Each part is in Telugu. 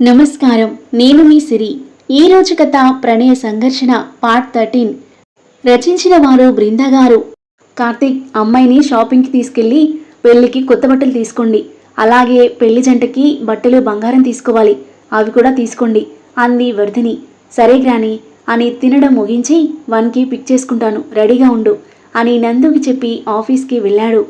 నమస్కారం. నేను మీ సిరి. ఈ రోజు కథ ప్రణయ సంఘర్షణ పార్ట్ థర్టీన్ రచించిన వారు బృంద గారు. కార్తీక్ అమ్మాయిని షాపింగ్కి తీసుకెళ్ళి పెళ్ళికి కొత్త బట్టలు తీసుకోండి. అలాగే పెళ్ళి జంటకి బట్టలు బంగారం తీసుకోవాలి. అవి కూడా తీసుకోండి అంది వర్ధిని. సరే గ్రాని అని తినడం ముగించి వన్కి పిక్ చేసుకుంటాను. రెడీగా ఉండు అని నందుకి చెప్పి ఆఫీస్కి వెళ్ళాడు.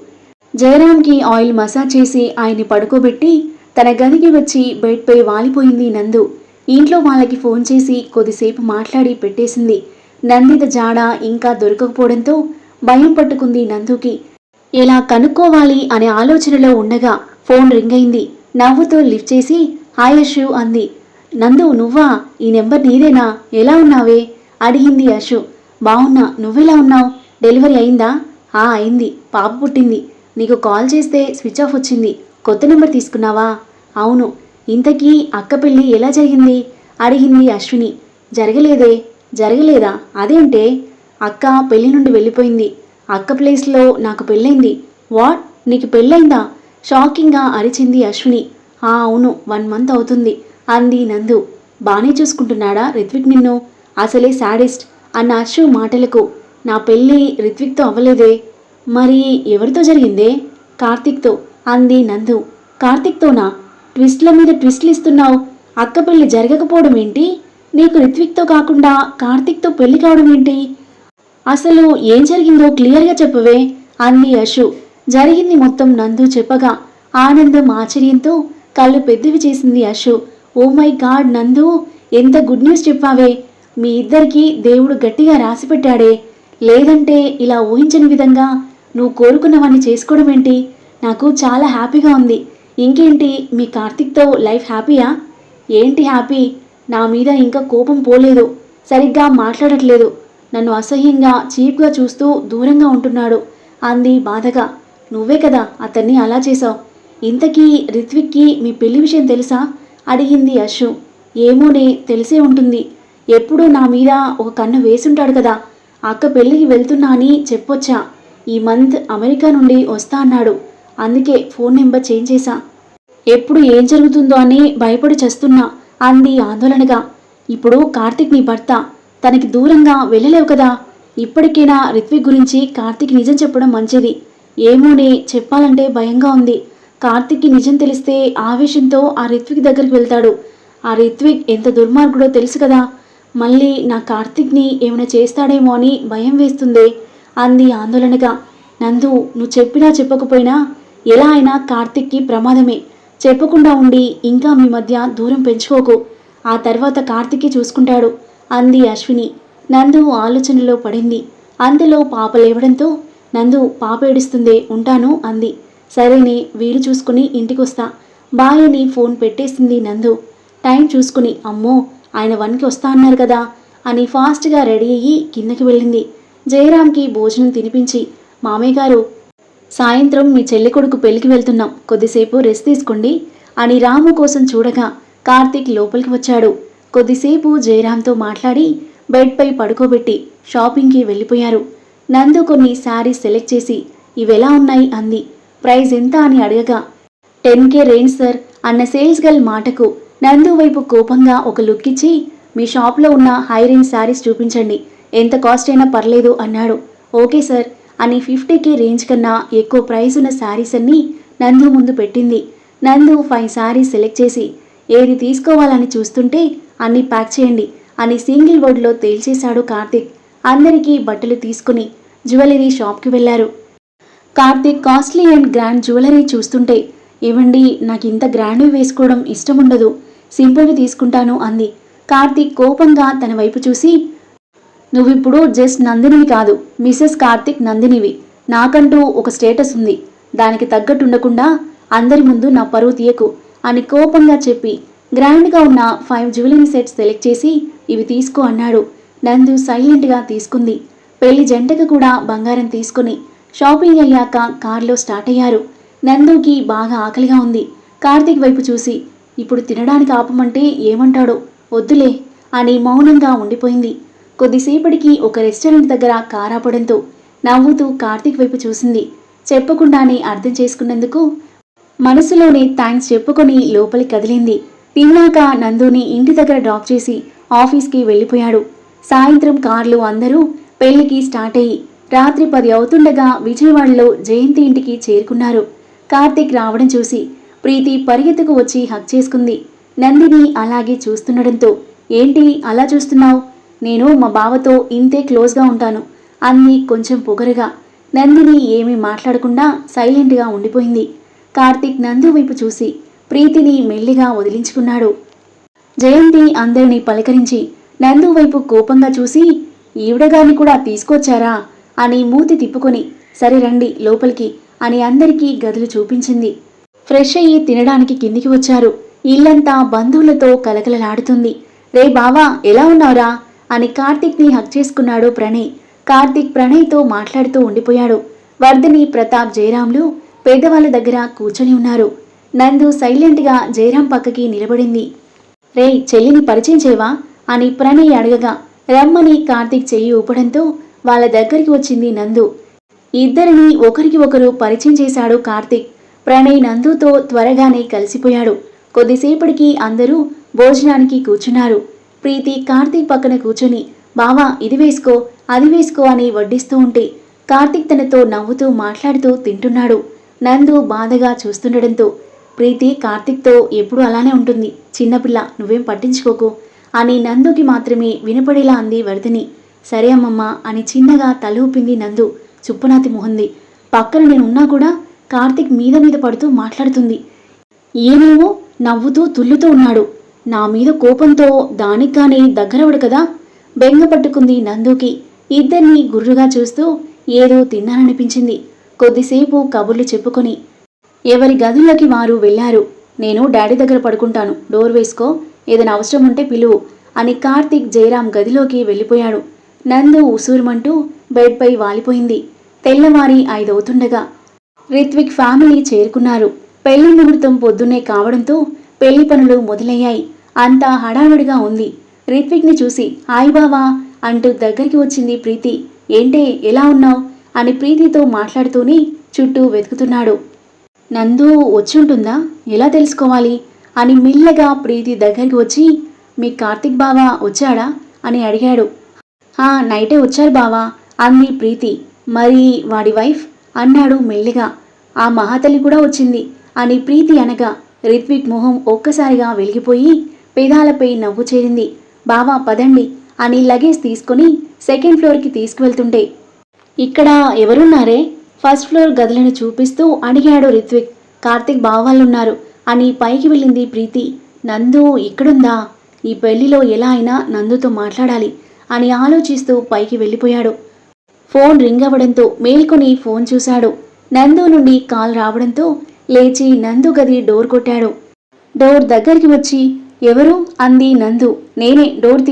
జయరామ్కి ఆయిల్ మసాజ్ చేసి ఆయన్ని పడుకోబెట్టి తన గదికి వచ్చి బెడ్పై వాలిపోయింది నందు. ఇంట్లో వాళ్ళకి ఫోన్ చేసి కొద్దిసేపు మాట్లాడి పెట్టేసింది. నందిత జాడ ఇంకా దొరకకపోవడంతో భయం పట్టుకుంది నందుకి. ఎలా కనుక్కోవాలి అనే ఆలోచనలో ఉండగా ఫోన్ రింగ్ అయింది. నవ్వుతో లిఫ్ట్ చేసి హాయ్ అశు అంది. నందు నువ్వా? ఈ నెంబర్ నీదేనా? ఎలా ఉన్నావే? అడిగింది అశు. బాగున్నా నువ్వెలా ఉన్నావు? డెలివరీ అయిందా? ఆ అయింది. పాప పుట్టింది. నీకు కాల్ చేస్తే స్విచ్ ఆఫ్ వచ్చింది. కొత్త నెంబర్ తీసుకున్నావా? అవును. ఇంతకీ అక్క పెళ్ళి ఎలా జరిగింది? అడిగింది అశ్విని. జరగలేదే. జరగలేదా? అదేంటే అక్క పెళ్ళి నుండి వెళ్ళిపోయింది. అక్క ప్లేస్లో నాకు పెళ్ళైంది. వాట్? నీకు పెళ్ళైందా? షాకింగ్గా అరిచింది అశ్విని. ఆ అవును. వన్ మంత్ అవుతుంది అంది నందు. బానే చూసుకుంటున్నాడా రిత్విక్ నిన్ను? అసలే శాడెస్ట్ అన్న అశ్వి మాటలకు. నా పెళ్ళి రిత్విక్తో అవ్వలేదే. మరి ఎవరితో జరిగిందే? కార్తీక్తో. అంది నందు. కార్తిక్తోనా? ట్విస్ట్ల మీద ట్విస్ట్లు ఇస్తున్నావు. అక్క పెళ్ళి జరగకపోవడం ఏంటి? నీకు రిత్విక్తో కాకుండా కార్తీక్తో పెళ్ళి కావడం ఏంటి? అసలు ఏం జరిగిందో క్లియర్గా చెప్పవే అంది అశు జరిగింది మొత్తం నందు చెప్పగా ఆనందం ఆశ్చర్యంతో కళ్ళు పెద్దవి చేసింది అశు ఓ మై గాడ్ నందు ఎంత గుడ్ న్యూస్ చెప్పావే. మీ ఇద్దరికీ దేవుడు గట్టిగా రాసి పెట్టాడే. లేదంటే ఇలా ఊహించని విధంగా నువ్వు కోరుకున్నవన్నీ చేసుకోవడం ఏంటి? నాకు చాలా హ్యాపీగా ఉంది. ఇంకేంటి మీ కార్తిక్తో లైఫ్ హ్యాపీయా? ఏంటి హ్యాపీ? నా మీద ఇంకా కోపం పోలేదు. సరిగ్గా మాట్లాడట్లేదు. నన్ను అసహ్యంగా చీప్గా చూస్తూ దూరంగా ఉంటున్నాడు. అంది బాధగా. నువ్వే కదా అతన్ని అలా చేశావు. ఇంతకీ రిత్విక్కి మీ పెళ్ళి విషయం తెలుసా? అడిగింది అశు ఏమోనే తెలిసే ఉంటుంది. ఎప్పుడూ నా మీద ఒక కన్ను వేసుంటాడు కదా. అక్క పెళ్ళికి వెళ్తున్నా అని చెప్పొచ్చా? ఈ మంత్ అమెరికా నుండి వస్తా అన్నాడు. అందుకే ఫోన్ నెంబర్ చేంజ్ చేశా. ఎప్పుడు ఏం జరుగుతుందో అని భయపడి చేస్తున్నా అంది ఆందోళనగా. ఇప్పుడు కార్తిక్ నీ భర్త. తనకి దూరంగా వెళ్ళలేవు కదా. ఇప్పటికైనా రిత్విక్ గురించి కార్తిక్ నిజం చెప్పడం మంచిది. ఏమోనే చెప్పాలంటే భయంగా ఉంది. కార్తిక్కి నిజం తెలిస్తే ఆవేశంతో ఆ రిత్విక్ దగ్గరికి వెళ్తాడు. ఆ రిత్విక్ ఎంత దుర్మార్గుడో తెలుసు కదా. మళ్ళీ నా కార్తిక్ని ఏమైనా చేస్తాడేమో అని భయం వేస్తుందే అంది ఆందోళనగా. నందు నువ్వు చెప్పినా చెప్పకపోయినా ఎలా అయినా కార్తిక్కి ప్రమాదమే. చెప్పకుండా ఉండి ఇంకా మీ మధ్య దూరం పెంచుకోకు. ఆ తర్వాత కార్తిక్కి చూసుకుంటాడు. అంది అశ్విని. నందు ఆలోచనలో పడింది. అందులో పాప లేవడంతో నందు పాప ఏడుస్తుందే ఉంటాను అంది. సరేనే వీలు చూసుకుని ఇంటికొస్తా. బాయ్ అని ఫోన్ పెట్టేసింది నందు. టైం చూసుకుని అమ్మో ఆయన వన్కి వస్తా అన్నారు కదా అని ఫాస్ట్గా రెడీ అయ్యి కిందకి వెళ్ళింది. జయరామ్కి భోజనం తినిపించి మామయ్య గారు సాయంత్రం మీ చెల్లి కొడుకు పెళ్ళికి వెళ్తున్నాం. కొద్దిసేపు రెస్ట్ తీసుకోండి అని రాము కోసం చూడగా కార్తీక్ లోపలికి వచ్చాడు. కొద్దిసేపు జయరామ్తో మాట్లాడి బెడ్పై పడుకోబెట్టి షాపింగ్కి వెళ్ళిపోయారు. నందు కొన్ని శారీస్ సెలెక్ట్ చేసి ఇవెలా ఉన్నాయి? అంది. ప్రైస్ ఎంత? అని అడగగా టెన్ కే రేంజ్ సార్ అన్న సేల్స్ గర్ల్ మాటకు నందు వైపు కోపంగా ఒక లుక్ ఇచ్చి మీ షాప్లో ఉన్న హై రేంజ్ శారీస్ చూపించండి. ఎంత కాస్ట్ అయినా పర్లేదు అన్నాడు. ఓకే సార్ అని ఫిఫ్టీకి రేంజ్ కన్నా ఎక్కువ ప్రైస్ ఉన్న శారీస్ అన్నీ నందు ముందు పెట్టింది. నందు ఫైవ్ శారీస్ సెలెక్ట్ చేసి ఏది తీసుకోవాలని చూస్తుంటే అన్ని ప్యాక్ చేయండి అని సింగిల్ వర్డ్లో తేల్చేశాడు కార్తిక్. అందరికీ బట్టలు తీసుకుని జ్యువెలరీ షాప్కి వెళ్ళారు Karthik costly and grand jewellery చూస్తుంటే ఇవ్వండి నాకు ఇంత గ్రాండ్వి వేసుకోవడం ఇష్టం ఉండదు సింపుల్వి తీసుకుంటాను అంది. కార్తీక్ కోపంగా తన వైపు చూసి నువ్విప్పుడు జస్ట్ నందినివి కాదు మిసెస్ కార్తిక్ నందినివి. నాకంటూ ఒక స్టేటస్ ఉంది. దానికి తగ్గట్టు ఉండకుండా అందరి ముందు నా పరువు తీయకు అని కోపంగా చెప్పి గ్రాండ్గా ఉన్న ఫైవ్ జ్యువెలరీ సెట్స్ సెలెక్ట్ చేసి ఇవి తీసుకో అన్నాడు. నందు సైలెంట్గా తీసుకుంది. పెళ్ళి జంటకు కూడా బంగారం తీసుకుని షాపింగ్ అయ్యాక కారులో స్టార్ట్ అయ్యారు. నందుకి బాగా ఆకలిగా ఉంది. కార్తీక్ వైపు చూసి ఇప్పుడు తినడానికి ఆపమంటే ఏమంటాడో? వద్దులే అని మౌనంగా ఉండిపోయింది. కొద్దిసేపటికి ఒక రెస్టారెంట్ దగ్గర కారాపడంతో నవ్వుతూ కార్తీక్ వైపు చూసింది. చెప్పకుండానే అర్థం చేసుకున్నందుకు మనసులోనే థ్యాంక్స్ చెప్పుకొని లోపలి కదిలింది. తిన్నాక నందుని ఇంటి దగ్గర డ్రాప్ చేసి ఆఫీస్కి వెళ్ళిపోయాడు. సాయంత్రం కార్లు అందరూ పెళ్ళికి స్టార్ట్ అయ్యి రాత్రి పది అవుతుండగా విజయవాడలో జయంతి ఇంటికి చేరుకున్నారు. కార్తీక్ రావడం చూసి ప్రీతి పరిగెత్తుకు వచ్చి హక్ చేసుకుంది. నందిని అలాగే చూస్తుండడంతో ఏంటి అలా చూస్తున్నావు? నేను మా బావతో ఇంతే క్లోజ్గా ఉంటాను. అంది కొంచెం పొగరుగా. నందిని ఏమీ మాట్లాడకుండా సైలెంట్గా ఉండిపోయింది. కార్తీక్ నందు వైపు చూసి ప్రీతిని మెల్లిగా వదిలించుకున్నాడు. జయంతి అందరినీ పలకరించి నందు వైపు కోపంగా చూసి ఈవిడగాని కూడా తీసుకొచ్చారా? అని మూతి తిప్పుకొని సరే రండి లోపలికి అని అందరికీ గదులు చూపించింది. ఫ్రెష్ అయ్యి తినడానికి కిందికి వచ్చారు. ఇల్లంతా బంధువులతో కలకలలాడుతుంది. రే బావా ఎలా ఉన్నావురా? అని కార్తీక్ని హక్ చేసుకున్నాడు ప్రణయ్. కార్తీక్ ప్రణయ్తో మాట్లాడుతూ ఉండిపోయాడు. వర్ధని ప్రతాప్ జయరాంలు పెద్దవాళ్ళ దగ్గర కూర్చొని ఉన్నారు. నందు సైలెంట్గా జయరాం పక్కకి నిలబడింది. రే చెల్లిని పరిచయం చేయవా? అని ప్రణయ్ అడగగా. రమ్మని కార్తిక్ చెయ్యి ఊపడంతో వాళ్ళ దగ్గరికి వచ్చింది నందు. ఇద్దరిని ఒకరికి ఒకరు పరిచయం చేశాడు కార్తీక్. ప్రణయ్ నందుతో త్వరగానే కలిసిపోయాడు. కొద్దిసేపటికి అందరూ భోజనానికి కూర్చున్నారు. ప్రీతి కార్తీక్ పక్కన కూర్చొని బావా ఇది వేసుకో అది వేసుకో అని వడ్డిస్తూ ఉంటే కార్తీక్ తనతో నవ్వుతూ మాట్లాడుతూ తింటున్నాడు. నందు బాధగా చూస్తుండడంతో ప్రీతి కార్తీక్తో ఎప్పుడు అలానే ఉంటుంది. చిన్నపిల్ల నువ్వేం పట్టించుకోకు అని నందుకి మాత్రమే వినపడేలా అంది వర్ధిని సరే అమ్మమ్మ అని చిన్నగా తల ఊపింది నందు. చుప్పనాతి మొహంది. పక్కన నేనున్నా కూడా కార్తీక్ మీద మీద పడుతూ మాట్లాడుతుంది. ఏమేమో నవ్వుతూ తుల్లుతూ ఉన్నాడు. నా మీద కోపంతో దానికి కానీ దగ్గరవడు కదా? బెంగ పట్టుకుంది నందుకి. ఇద్దరిని గుర్రుగా చూస్తూ ఏదో తిన్నాననిపించింది కొద్దిసేపు కబుర్లు చెప్పుకొని ఎవరి గదుల్లోకి వారు వెళ్ళారు? నేను డాడీ దగ్గర పడుకుంటాను. డోర్ వేసుకో. ఏదైనా అవసరం ఉంటే పిలువు అని కార్తీక్ జయరాం గదిలోకి వెళ్ళిపోయాడు. నందు ఉసూరుమంటూ బెడ్పై వాలిపోయింది. తెల్లవారి ఐదవుతుండగా రిత్విక్ ఫ్యామిలీ చేరుకున్నారు. పెళ్ళి ముహూర్తం పొద్దున్నే కావడంతో పెళ్ళి పనులు మొదలయ్యాయి. అంతా హడావిడిగా ఉంది. రిత్విక్ని చూసి హాయ్ బావా అంటూ దగ్గరికి వచ్చింది ప్రీతి. ఏంటే ఎలా ఉన్నావు? అని ప్రీతితో మాట్లాడుతూనే చుట్టూ వెతుకుతున్నాడు. నందు వచ్చి ఉంటుందా? ఎలా తెలుసుకోవాలి? అని మెల్లగా ప్రీతి దగ్గరికి వచ్చి మీ కార్తిక్ బావా వచ్చాడా? అని అడిగాడు. ఆ నైటే వచ్చారు బావా అంది ప్రీతి. మరి వాడి వైఫ్? అన్నాడు మెల్లిగా. ఆ మహాతల్లి కూడా వచ్చింది అని ప్రీతి అనగా రిత్విక్ మొహం ఒక్కసారిగా వెలిగిపోయి పెదాలపై నవ్వు చేరింది. బావా పదండి. అని లగేజ్ తీసుకొని సెకండ్ ఫ్లోర్కి తీసుకువెళ్తుంటే ఇక్కడ ఎవరున్నారే? ఫస్ట్ ఫ్లోర్ గదులను చూపిస్తూ అడిగాడు రిత్విక్. కార్తిక్ బావాళ్ళున్నారు అని పైకి వెళ్ళింది ప్రీతి. నందు ఇక్కడుందా? ఈ పెళ్ళిలో ఎలా అయినా నందుతో మాట్లాడాలి అని ఆలోచిస్తూ పైకి వెళ్ళిపోయాడు. ఫోన్ రింగ్ అవ్వడంతో మేల్కొని ఫోన్ చూశాడు. నందు నుండి కాల్ రావడంతో లేచి నందు గది డోర్ కొట్టాడు. డోర్ దగ్గరికి వచ్చి ఎవరు? అంది నందు. నేనే డోర్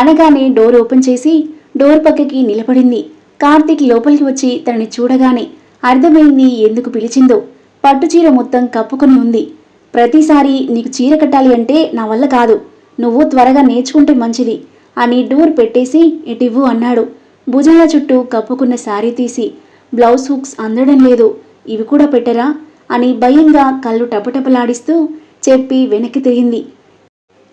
అనగానే డోర్ ఓపెన్ చేసి డోర్ పక్కకి నిలబడింది. కార్తీక్ లోపలికి వచ్చి తనని చూడగానే అర్థమైంది ఎందుకు పిలిచిందో. పట్టుచీర మొత్తం కప్పుకొని ఉంది. ప్రతిసారి నీకు చీర కట్టాలి అంటే నా వల్ల కాదు. నువ్వు త్వరగా నేర్చుకుంటే మంచిది అని డోర్ పెట్టేసి ఇటివ్వు అన్నాడు. భుజాల చుట్టూ కప్పుకున్న శారీ తీసి బ్లౌజ్ హుక్స్ అందడం లేదు ఇవి కూడా పెట్టరా అని భయంగా కళ్ళు టపటపలాడిస్తూ చెప్పి వెనక్కి తిరిగింది.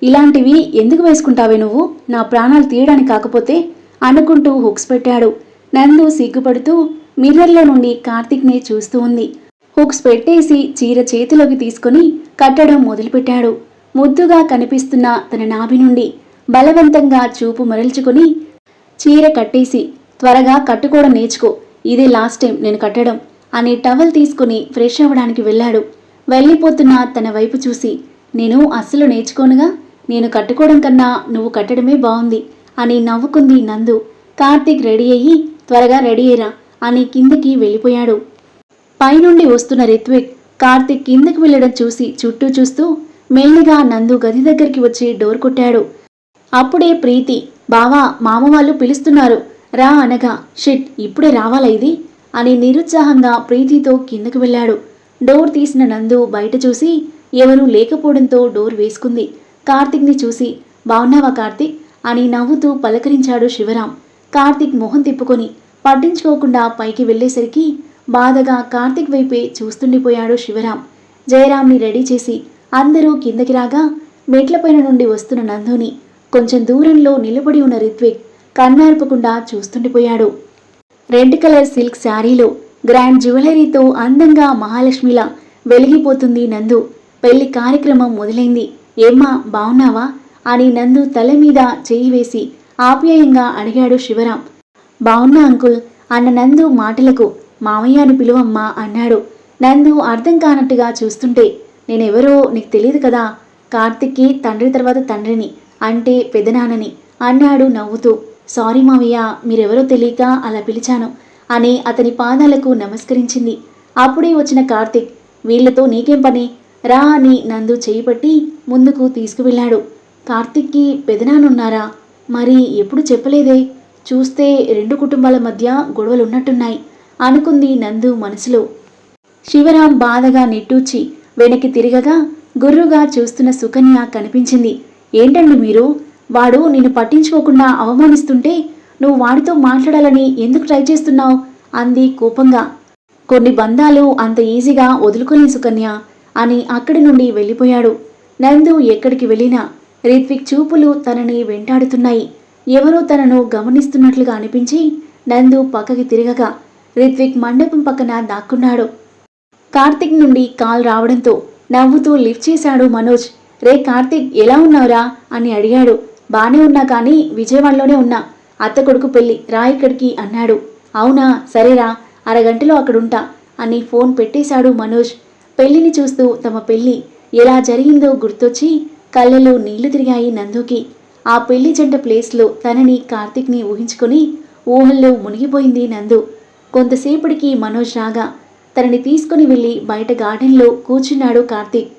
ఇలాంటివి ఎందుకు వేసుకుంటావే నువ్వు? నా ప్రాణాలు తీయడానికి కాకపోతే అనుకుంటూ హుక్స్ పెట్టాడు. నందు సిగ్గుపడుతూ మిర్రర్లో నుండి కార్తిక్ని చూస్తూ ఉంది. హుక్స్ పెట్టేసి చీర చేతిలోకి తీసుకుని కట్టడం మొదలుపెట్టాడు. ముద్దుగా కనిపిస్తున్న తన నాభి నుండి బలవంతంగా చూపు మరల్చుకుని చీర కట్టేసి త్వరగా కట్టుకోవడం నేర్చుకో. ఇదే లాస్ట్ టైం నేను కట్టడం అని టవల్ తీసుకుని ఫ్రెష్ అవ్వడానికి వెళ్ళాడు. వెళ్ళిపోతున్న తన వైపు చూసి నేను అస్సలు నేర్చుకోనుగా? నేను కట్టుకోవడం కన్నా నువ్వు కట్టడమే బాగుంది అని నవ్వుకుంది నందు. కార్తీక్ రెడీ అయ్యి త్వరగా రెడీ అయ్యరా అని కిందకి వెళ్ళిపోయాడు. పైనుండి వస్తున్న రిత్విక్ కార్తీక్ కిందకి వెళ్ళడం చూసి చుట్టూ చూస్తూ మెల్లిగా నందు గది దగ్గరికి వచ్చి డోర్ కొట్టాడు. అప్పుడే ప్రీతి బావా మామ వాళ్ళు పిలుస్తున్నారు. రా అనగా షిట్ ఇప్పుడే రావాలా ఇది? అని నిరుత్సాహంగా ప్రీతితో కిందకు వెళ్ళాడు. డోర్ తీసిన నందు బయట చూసి ఎవరూ లేకపోవడంతో డోర్ వేసుకుంది. కార్తిక్ని చూసి బావున్నావా కార్తిక్? అని నవ్వుతూ పలకరించాడు శివరాం. కార్తిక్ మొహం తిప్పుకొని పట్టించుకోకుండా పైకి వెళ్ళేసరికి బాధగా కార్తిక్ వైపే చూస్తుండిపోయాడు శివరాం. జయరాంని రెడీ చేసి అందరూ కిందకి రాగా మెట్లపైన నుండి వస్తున్న నందుని కొంచెం దూరంలో నిలబడి ఉన్న రిత్విక్ కన్నార్పకుండా చూస్తుండిపోయాడు. రెడ్ కలర్ సిల్క్ శారీలో గ్రాండ్ జ్యువెలరీతో అందంగా మహాలక్ష్మిలా వెలిగిపోతుంది నందు. పెళ్ళి కార్యక్రమం మొదలైంది. ఏమ్మా బావున్నావా? అని నందు తల మీద చేయి వేసి ఆప్యాయంగా అడిగాడు శివరాం. బావున్నా అంకుల్? అన్న నందు మాటలకు మామయ్య అని పిలువమ్మా అన్నాడు. నందు అర్థం కానట్టుగా చూస్తుంటే నేనెవరో నీకు తెలియదు కదా? కార్తిక్కి తండ్రి తర్వాత తండ్రిని అంటే పెదనాన్నని అన్నాడు నవ్వుతూ. సారీ మావయ్య మీరెవరో తెలియక అలా పిలిచాను అని అతని పాదాలకు నమస్కరించింది. అప్పుడే వచ్చిన కార్తిక్ వీళ్ళతో నీకేం పని? రా అని నందు చేయిపట్టి ముందుకు తీసుకువెళ్ళాడు. కార్తిక్కి పెదనానున్నారా? మరి ఎప్పుడు చెప్పలేదే? చూస్తే రెండు కుటుంబాల మధ్య గొడవలున్నట్టున్నాయి అనుకుంది నందు మనసులో. శివరాం బాధగా నిట్టూచి వెనక్కి తిరగగా గుర్రుగా చూస్తున్న సుకన్య కనిపించింది. ఏంటండి మీరు? వాడు నిన్ను పట్టించుకోకుండా అవమానిస్తుంటే నువ్వు వాడితో మాట్లాడాలని ఎందుకు ట్రై చేస్తున్నావు? అంది కోపంగా. కొన్ని బంధాలు అంత ఈజీగా వదులుకోలేని సుకన్య. అని అక్కడి నుండి వెళ్ళిపోయాడు. నందు ఎక్కడికి వెళ్ళినా రిత్విక్ చూపులు తనని వెంటాడుతున్నాయి. ఎవరో తనను గమనిస్తున్నట్లుగా అనిపించి నందు పక్కకి తిరగగా రిత్విక్ మండపం పక్కన దాక్కున్నాడు. కార్తిక్ నుండి కాల్ రావడంతో నవ్వుతూ లిఫ్ట్ చేశాడు మనోజ్. రే కార్తిక్ ఎలా ఉన్నావురా? అని అడిగాడు. బానే ఉన్నా కానీ విజయవాడలోనే ఉన్నా. అత్త కొడుకు పెళ్ళి రా ఇక్కడికి అన్నాడు. అవునా? సరేరా అరగంటలో అక్కడుంటా అని ఫోన్ పెట్టేశాడు మనోజ్. పెళ్ళిని చూస్తూ తమ పెళ్ళి ఎలా జరిగిందో గుర్తొచ్చి కళ్ళలో నీళ్ళు తిరిగాయి నందుకి. ఆ పెళ్ళి జంట ప్లేస్లో తనని కార్తిక్ని ఊహించుకొని ఊహల్లో మునిగిపోయింది నందు. కొంతసేపటికి మనోజ్ రాగా తనని తీసుకుని వెళ్ళి బయట గార్డెన్లో కూర్చున్నాడు కార్తీక్.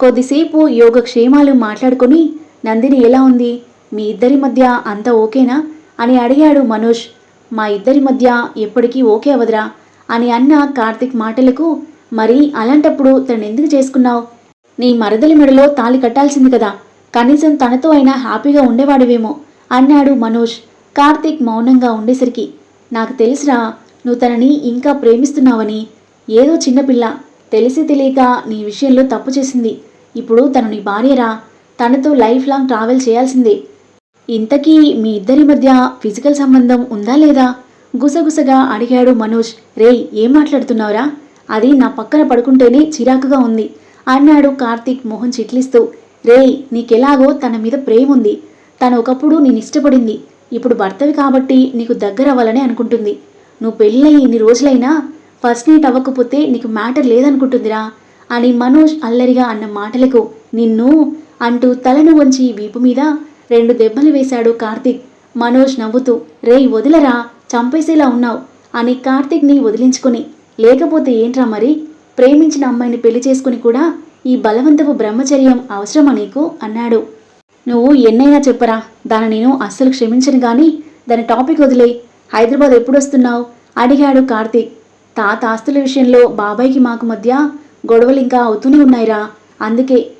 కొద్దిసేపు యోగక్షేమాలు మాట్లాడుకొని నందిని ఎలా ఉంది? మీ ఇద్దరి మధ్య అంతా ఓకేనా? అని అడిగాడు మనోజ్. మా ఇద్దరి మధ్య ఎప్పటికీ ఓకే అవదురా అని అన్న కార్తిక్ మాటలకు మరి అలాంటప్పుడు తను ఎందుకు చేసుకున్నావు? నీ మరదలి మెడలో తాళి కట్టాల్సింది కదా. కనీసం తనతో అయినా హ్యాపీగా ఉండేవాడివేమో అన్నాడు మనోజ్ కార్తీక్ మౌనంగా ఉండేసరికి. నాకు తెలుసురా నువ్వు తనని ఇంకా ప్రేమిస్తున్నావని. ఏదో చిన్నపిల్ల తెలిసి తెలియక నీ విషయంలో తప్పు చేసింది. ఇప్పుడు తను నీ భార్యరా. తనతో లైఫ్ లాంగ్ ట్రావెల్ చేయాల్సిందే. ఇంతకీ మీ ఇద్దరి మధ్య ఫిజికల్ సంబంధం ఉందా లేదా? గుసగుసగా అడిగాడు మనోజ్. రేయ్ ఏం మాట్లాడుతున్నావురా? అది నా పక్కన పడుకుంటేనే చిరాకుగా ఉంది అన్నాడు కార్తీక్ మొహం చిట్లిస్తూ. రేయ్ నీకెలాగో తన మీద ప్రేమ ఉంది తను ఒకప్పుడు నేను ఇష్టపడింది ఇప్పుడు భర్తవి కాబట్టి నీకు దగ్గర అవ్వాలని అనుకుంటుంది. నువ్వు పెళ్ళయి ఇన్ని రోజులైనా ఫస్ట్ నైట్ అవ్వకపోతే నీకు మ్యాటర్ లేదనుకుంటుందిరా అని మనోజ్ అల్లరిగా అన్న మాటలకు నిన్ను అంటూ తలను వంచి వీపు మీద రెండు దెబ్బలు వేశాడు కార్తీక్. మనోజ్ నవ్వుతూ రేయ్ వదిలరా చంపేసేలా ఉన్నావు అని కార్తీక్ని వదిలించుకుని లేకపోతే ఏంట్రా మరి? ప్రేమించిన అమ్మాయిని పెళ్ళి చేసుకుని కూడా ఈ బలవంతపు బ్రహ్మచర్యం అవసరమా నీకు? అన్నాడు. నువ్వు ఎన్నైనా చెప్పరా దాన్ని నేను అస్సలు క్షమించను గాని దాని టాపిక్ వదిలే హైదరాబాద్ ఎప్పుడొస్తున్నావు? అడిగాడు కార్తీక్. తాత ఆస్తుల విషయంలో బాబాయ్కి మాకు మధ్య గొడవలు ఇంకా అవుతూనే ఉన్నాయిరా. అందుకే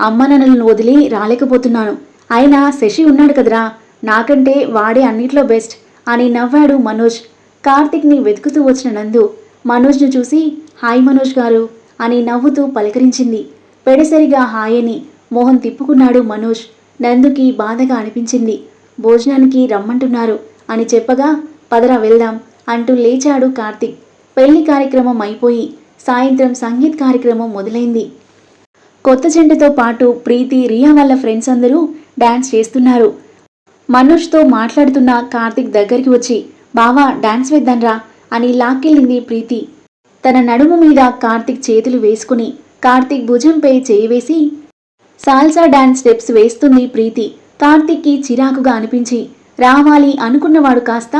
అమ్మ వదిలి రాలేకపోతున్నాను. అయినా శశి ఉన్నాడు కదరా. నాకంటే వాడే అన్నిట్లో బెస్ట్ అని నవ్వాడు మనోజ్. కార్తిక్ని వెతుకుతూ వచ్చిన నందు మనోజ్ను చూసి హాయ్ మనోజ్ గారు అని నవ్వుతూ పలకరించింది. పెడసరిగా హాయ్ అని మోహన్ తిప్పుకున్నాడు మనోజ్. నందుకి బాధగా అనిపించింది. భోజనానికి రమ్మంటున్నారు అని చెప్పగా పదరా వెళ్దాం అంటూ లేచాడు కార్తిక్. పెళ్ళి కార్యక్రమం అయిపోయి సాయంత్రం సంగీత్ కార్యక్రమం మొదలైంది. కొత్త జంటతో పాటు ప్రీతి రియా వాళ్ళ ఫ్రెండ్స్ అందరూ డాన్స్ చేస్తున్నారు. మనోజ్తో మాట్లాడుతున్న కార్తిక్ దగ్గరికి వచ్చి బావా డాన్స్ వేద్దాన్రా అని లాక్కెళ్ళింది ప్రీతి. తన నడుము మీద కార్తిక్ చేతులు వేసుకుని కార్తిక్ భుజంపై చేయి వేసి సాల్సా డాన్స్ స్టెప్స్ వేస్తుంది ప్రీతి. కార్తిక్కి చిరాకుగా అనిపించి రావాలి అనుకున్నవాడు కాస్త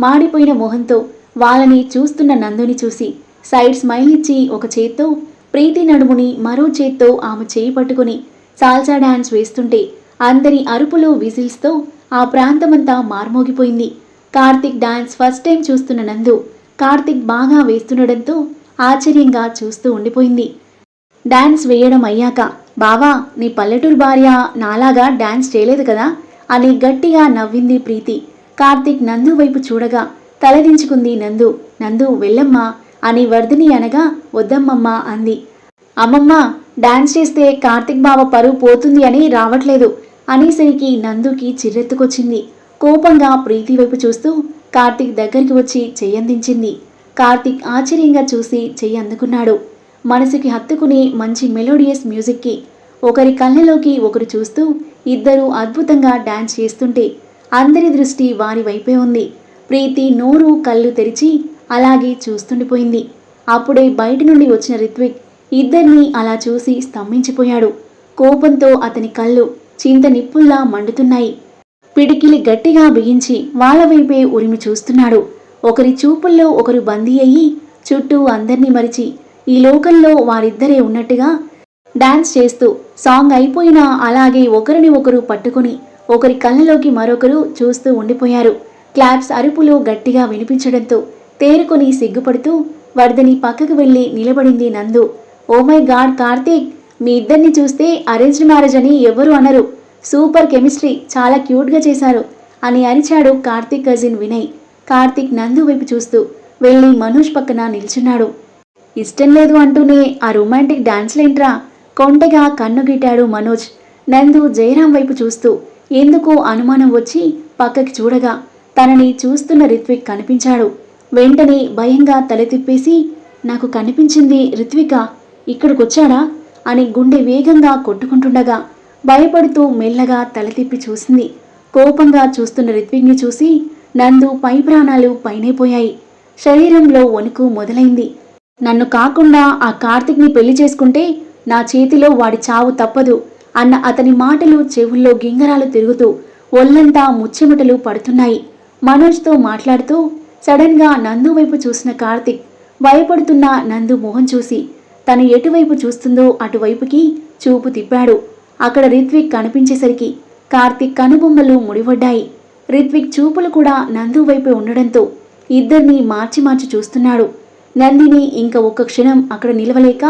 మాడిపోయిన మొహంతో వాళ్ళని చూస్తున్న నందుని చూసి సైడ్ స్మైల్ ఇచ్చి ఒక చేత్తో ప్రీతి నడుముని మరో చేత్తో ఆమె చేయి పట్టుకుని సాల్సా డాన్స్ వేస్తుంటే అందరి అరుపులు విజిల్స్తో ఆ ప్రాంతమంతా మార్మోగిపోయింది. కార్తిక్ డాన్స్ ఫస్ట్ టైం చూస్తున్న నందు కార్తిక్ బాగా వేస్తుండడంతో ఆశ్చర్యంగా చూస్తూ ఉండిపోయింది. డాన్స్ వేయడం అయ్యాక బావా నీ పల్లెటూరు భార్య నాలాగా డాన్స్ చేయలేదు కదా అని గట్టిగా నవ్వింది ప్రీతి. కార్తిక్ నందు వైపు చూడగా తలదించుకుంది నందు. నందు వెళ్ళమ్మా అని వర్ధిని అనగా వద్దమ్మమ్మ అంది. అమ్మమ్మ డాన్స్ చేస్తే కార్తిక్ బావ పరువు పోతుంది అని రావట్లేదు అనేసరికి నందుకి చిర్రెత్తుకొచ్చింది. కోపంగా ప్రీతి వైపు చూస్తూ కార్తిక్ దగ్గరికి వచ్చి చెయ్యందించింది కార్తిక్ ఆశ్చర్యంగా చూసి చెయ్యి అందుకున్నాడు. మనసుకి హత్తుకుని మంచి మెలోడియస్ మ్యూజిక్కి ఒకరి కళ్ళలోకి ఒకరు చూస్తూ ఇద్దరు అద్భుతంగా డాన్స్ చేస్తుంటే అందరి దృష్టి వారి వైపే ఉంది. ప్రీతి నోరు కళ్ళు తెరిచి అలాగే చూస్తుండిపోయింది. అప్పుడే బయట నుండి వచ్చిన రిత్విక్ ఇద్దరిని అలా చూసి స్తంభించిపోయాడు. కోపంతో అతని కళ్ళు చింత నిప్పుల్లా మండుతున్నాయి. పిడికిలి గట్టిగా బిగించి వాళ్ళ వైపే ఉరిమి చూస్తున్నాడు. ఒకరి చూపుల్లో ఒకరు బందీ అయ్యి చుట్టూ అందర్నీ మరిచి ఈ లోకంలో వారిద్దరే ఉన్నట్టుగా డాన్స్ చేస్తూ సాంగ్ అయిపోయినా అలాగే ఒకరిని ఒకరు పట్టుకుని ఒకరి కళ్ళలోకి మరొకరు చూస్తూ ఉండిపోయారు. క్లాప్స్ అరుపులు గట్టిగా వినిపించడంతో తేరుకొని సిగ్గుపడుతూ వర్ధని పక్కకు వెళ్ళి నిలబడింది Nandu. Oh my god Karthik మీ ఇద్దరిని చూస్తే అరేంజ్డ్ మ్యారేజ్ అని ఎవరు అనరు. సూపర్ కెమిస్ట్రీ చాలా క్యూట్గా చేశారు అని అరిచాడు కార్తీక్ కజిన్ వినయ్. కార్తీక్ నందు వైపు చూస్తూ వెళ్ళి మనోజ్ పక్కన నిల్చున్నాడు. ఇష్టం లేదు అంటూనే ఆ రొమాంటిక్ డాన్స్లేంట్రా కొంటెగా కన్ను గిట్టాడు మనోజ్. నందు జయరాం వైపు చూస్తూ ఎందుకో అనుమానం వచ్చి పక్కకి చూడగా తనని చూస్తున్న రిత్విక్ కనిపించాడు. వెంటనే భయంగా తల తిప్పేసి నాకు కనిపించింది రిత్విక ఇక్కడికొచ్చాడా? అని గుండె వేగంగా కొట్టుకుంటుండగా భయపడుతూ మెల్లగా తల తిప్పి చూసింది. కోపంగా చూస్తున్న రిత్విక్ని చూసి నందు పై ప్రాణాలు పైనైపోయాయి శరీరంలో వణుకు మొదలైంది. నన్ను కాకుండా ఆ కార్తిక్ని పెళ్ళి చేసుకుంటే నా చేతిలో వాడి చావు తప్పదు అన్న అతని మాటలు చెవుల్లో గింగరాలు తిరుగుతూ ఒళ్ళంతా ముచ్చెమటలు పడుతున్నాయి. మనోజ్తో మాట్లాడుతూ సడన్గా నందు వైపు చూసిన కార్తిక్ భయపడుతున్న నందు మొహం చూసి తను ఎటువైపు చూస్తుందో అటువైపుకి చూపు తిప్పాడు. అక్కడ రిత్విక్ కనిపించేసరికి కార్తిక్ కనుబొమ్మలు ముడివడ్డాయి రిత్విక్ చూపులు కూడా నందు వైపే ఉండడంతో ఇద్దరిని మార్చి మార్చి చూస్తున్నాడు. నందిని ఇంక ఒక్క క్షణం అక్కడ నిలవలేక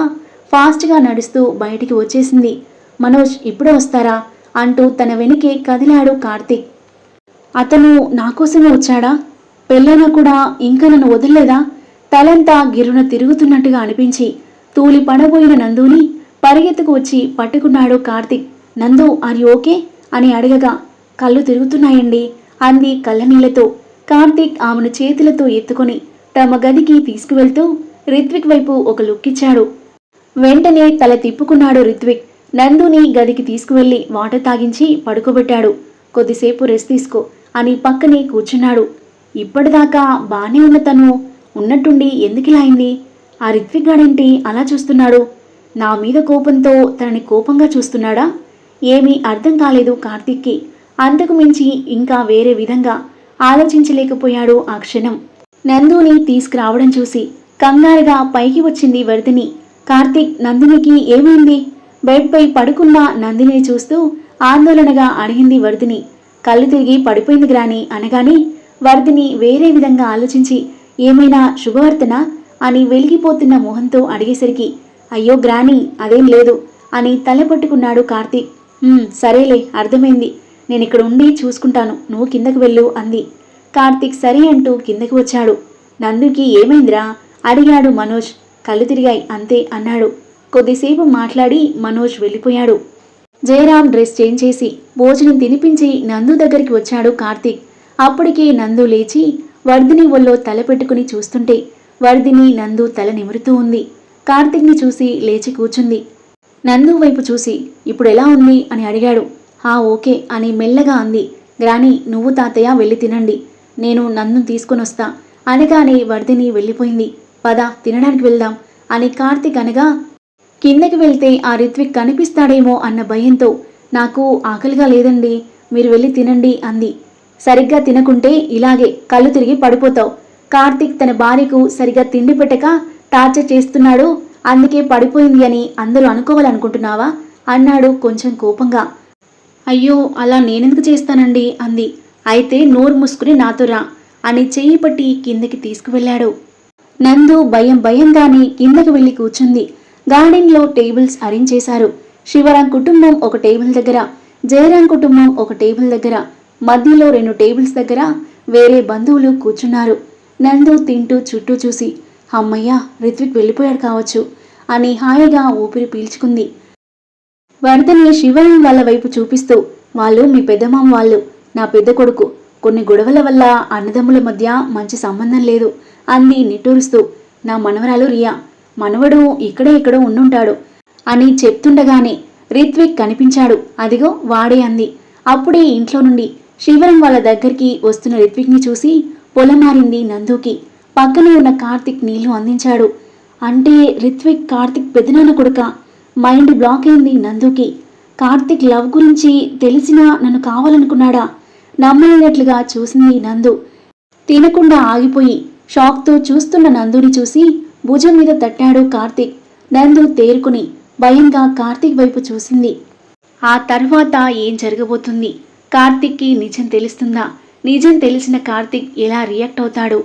ఫాస్ట్గా నడుస్తూ బయటికి వచ్చేసింది. మనోజ్ ఇప్పుడే వస్తారా? అంటూ తన వెనుకే కదిలాడు కార్తిక్. అతను నాకోసమే వచ్చాడా? పెళ్ళైనా కూడా ఇంకా నన్ను వదిలేదా? తలంతా గిరున తిరుగుతున్నట్టుగా అనిపించి తూలి పడబోయిన నందుని పరిగెత్తుకు వచ్చి పట్టుకున్నాడు కార్తిక్. నందు ఆర్ ఓకే? అని అడగగా కళ్ళు తిరుగుతున్నాయండి అంది కళ్ళనీళ్ళతో కార్తిక్ ఆమెను చేతులతో ఎత్తుకొని తమ గదికి తీసుకువెళ్తూ రిత్విక్ వైపు ఒక లుక్ ఇచ్చాడు వెంటనే తల తిప్పుకున్నాడు రిత్విక్. నందుని గదికి తీసుకువెళ్ళి వాటర్ తాగించి పడుకోబెట్టాడు. కొద్దిసేపు రెస్ట్ తీసుకో అని పక్కనే కూర్చున్నాడు. ఇప్పటిదాకా బానే ఉన్న తను ఉన్నట్టుండి ఎందుకిలా అయింది? ఆ రిత్విక్ గాడేంటి? అలా చూస్తున్నాడు. నా మీద కోపంతో తనని కోపంగా చూస్తున్నాడా? ఏమీ అర్థం కాలేదు కార్తిక్కి. అంతకు మించి ఇంకా వేరే విధంగా ఆలోచించలేకపోయాడు ఆ క్షణం. నందుని తీసుకురావడం చూసి కంగారుగా పైకి వచ్చింది వర్ధిని కార్తిక్ నందినికి ఏమైంది? బెడ్పై పడుకున్న నందిని చూస్తూ ఆందోళనగా అడిగింది వర్ధిని కళ్ళు తిరిగి పడిపోయింది గ్రాని అనగానే వర్ధిని వేరే విధంగా ఆలోచించి ఏమైనా శుభవార్తనా? అని వెలిగిపోతున్న మొహంతో అడిగేసరికి అయ్యో గ్రాని అదేం లేదు అని తలపట్టుకున్నాడు కార్తీక్. సరేలే అర్థమైంది. నేను ఇక్కడ ఉండి చూసుకుంటాను. నువ్వు కిందకు వెళ్ళు అంది. కార్తీక్ సరే అంటూ కిందకు వచ్చాడు. నందుకి ఏమైందిరా? అడిగాడు మనోజ్. కళ్ళు తిరిగాయి అంతే అన్నాడు. కొద్దిసేపు మాట్లాడి మనోజ్ వెళ్ళిపోయాడు. జయరాం డ్రెస్ చేంజ్ చేసి భోజనం తినిపించి నందు దగ్గరికి వచ్చాడు కార్తీక్. అప్పటికే నందు లేచి వర్ధిని ఒళ్ళో తల పెట్టుకుని చూస్తుంటే వర్ధిని నందు తల నిమురుతూ ఉంది. కార్తిక్ని చూసి లేచి కూర్చుంది. నందు వైపు చూసి ఇప్పుడు ఎలా ఉంది? అని అడిగాడు. హా ఓకే అని మెల్లగా అంది. గ్రాని నువ్వు తాతయ్య వెళ్ళి తినండి. నేను నన్ను తీసుకొని వస్తా అనగానే వర్ధిని వెళ్ళిపోయింది. పద తినడానికి వెళ్దాం అని కార్తిక్ అనగా కిందకి వెళ్తే ఆ రిత్విక్ కనిపిస్తాడేమో అన్న భయంతో నాకు ఆకలిగా లేదండి మీరు వెళ్ళి తినండి అంది. సరిగ్గా తినకుంటే ఇలాగే కళ్ళు తిరిగి పడిపోతావు కార్తిక్ తన భార్యకు సరిగ్గా తిండి పెట్టక టార్చర్ చేస్తున్నాడు. అందుకే పడిపోయింది అని అందరూ అనుకోవాలనుకుంటున్నావా? అన్నాడు కొంచెం కోపంగా. అయ్యో అలా నేనెందుకు చేస్తానండి? అంది. అయితే నోరు మూసుకుని నాతో రా అని చెయ్యి పట్టి కిందకి తీసుకువెళ్ళాడు. నందు భయం భయంగానే కిందకి వెళ్ళి కూర్చుంది. గార్డెన్లో టేబుల్స్ అరేంజ్ చేశారు. శివరాం కుటుంబం ఒక టేబుల్ దగ్గర జయరాం కుటుంబం ఒక టేబుల్ దగ్గర మధ్యలో రెండు టేబుల్స్ దగ్గర వేరే బంధువులు కూర్చున్నారు. నందు తింటూ చుట్టూ చూసి అమ్మయ్య రిత్విక్ వెళ్ళిపోయాడు కావచ్చు అని హాయిగా ఊపిరి పీల్చుకుంది. వరదని శివరం వాళ్ళ వైపు చూపిస్తూ వాళ్ళు మీ పెద్దమామ వాళ్ళు నా పెద్ద కొడుకు. కొన్ని గొడవల వల్ల అన్నదమ్ముల మధ్య మంచి సంబంధం లేదు అంది నిట్టూరుస్తూ. నా మనవరాలు రియా మనవడు ఇక్కడే ఎక్కడో ఉండుంటాడు అని చెప్తుండగానే రిత్విక్ కనిపించాడు. అదిగో వాడే అంది. అప్పుడే ఇంట్లో నుండి శివరం వాళ్ళ దగ్గరికి వస్తున్న రిత్విక్ని చూసి పొలమారింది నందుకి. పక్కనే ఉన్న కార్తిక్ నీళ్ళు అందించాడు. అంటే రిత్విక్ కార్తిక్ పెదనాన్న కొడుక. మైండ్ బ్లాక్ అయింది నందుకి. కార్తిక్ లవ్ గురించి తెలిసినా నన్ను కావాలనుకున్నాడా? నమ్మలేనట్లుగా చూసింది నందు. తినకుండా ఆగిపోయి షాక్తో చూస్తున్న నందుని చూసి భుజం మీద తట్టాడు కార్తిక్. నందు తేరుకుని భయంగా కార్తిక్ వైపు చూసింది. ఆ తర్వాత ఏం జరగబోతుంది? కార్తిక్కి నిజం తెలుస్తుందా? నిజం తెలిసిన కార్తిక్ ఎలా రియాక్ట్ అవుతాడు?